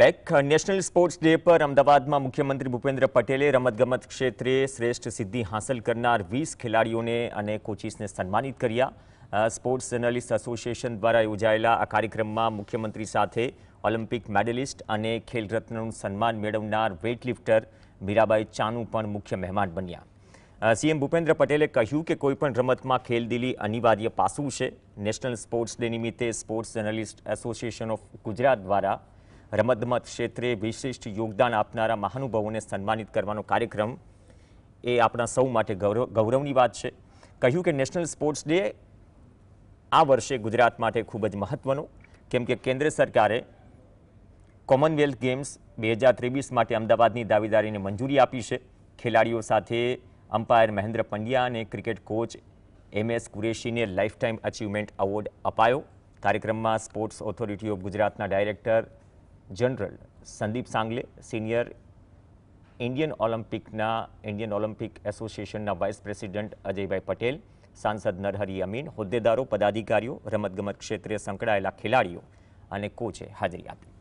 Back. National sports day પર અમદાવાદમાં મુખ્યમંત્રી ભૂપેન્દ્ર પટેલે રમતગમત ક્ષેત્રે શ્રેષ્ઠ સિદ્ધિ હાંસલ કરનાર વીસ ખેલાડીઓને અને કોચિસને સન્માનિત કર્યા. સ્પોર્ટ્સ જર્નલિસ્ટ એસોસિએશન દ્વારા યોજાયેલા આ કાર્યક્રમમાં મુખ્યમંત્રી સાથે ઓલિમ્પિક મેડલિસ્ટ અને ખેલરત્નનું સન્માન મેળવનાર વેઇટલિફ્ટર મીરાબાઈ ચાનુ પણ મુખ્ય મહેમાન બન્યા. સીએમ ભૂપેન્દ્ર પટેલે કહ્યું કે કોઈપણ રમતમાં ખેલદિલી અનિવાર્ય પાસું છે. નેશનલ સ્પોર્ટ્સ ડે નિમિત્તે sports journalist association of Gujarat દ્વારા રમતગમત ક્ષેત્રે વિશિષ્ટ યોગદાન આપનારા મહાનુભાવોને સન્માનિત કરવાનો કાર્યક્રમ એ આપણા સૌ માટે ગૌરવ, ગૌરવની વાત છે. કહ્યું કે નેશનલ સ્પોર્ટ્સ ડે આ વર્ષે ગુજરાત માટે ખૂબ જ મહત્વનો, કેમ કે કેન્દ્ર સરકારે કોમનવેલ્થ ગેમ્સ બે હજાર ત્રેવીસ માટે અમદાવાદની દાવેદારીને મંજૂરી આપી છે. ખેલાડીઓ સાથે અમ્પાયર મહેન્દ્ર પંડ્યા અને ક્રિકેટ કોચ એમ એસ કુરેશીને લાઈફ ટાઈમ અચીવમેન્ટ એવોર્ડ અપાયો. કાર્યક્રમમાં સ્પોર્ટ્સ ઓથોરિટી ઓફ ગુજરાતના director general Sandeep Sangle senior Indian ઓલિમ્પિકના Indian Olympic એસોસિએશનના વાઇસ પ્રેસિડેન્ટ અજયભાઈ પટેલ સાંસદ નરહરી અમીન હોદ્દેદારો, પદાધિકારીઓ, રમતગમત ક્ષેત્રે સંકળાયેલા ખેલાડીઓ અને કોચે હાજરી આપી.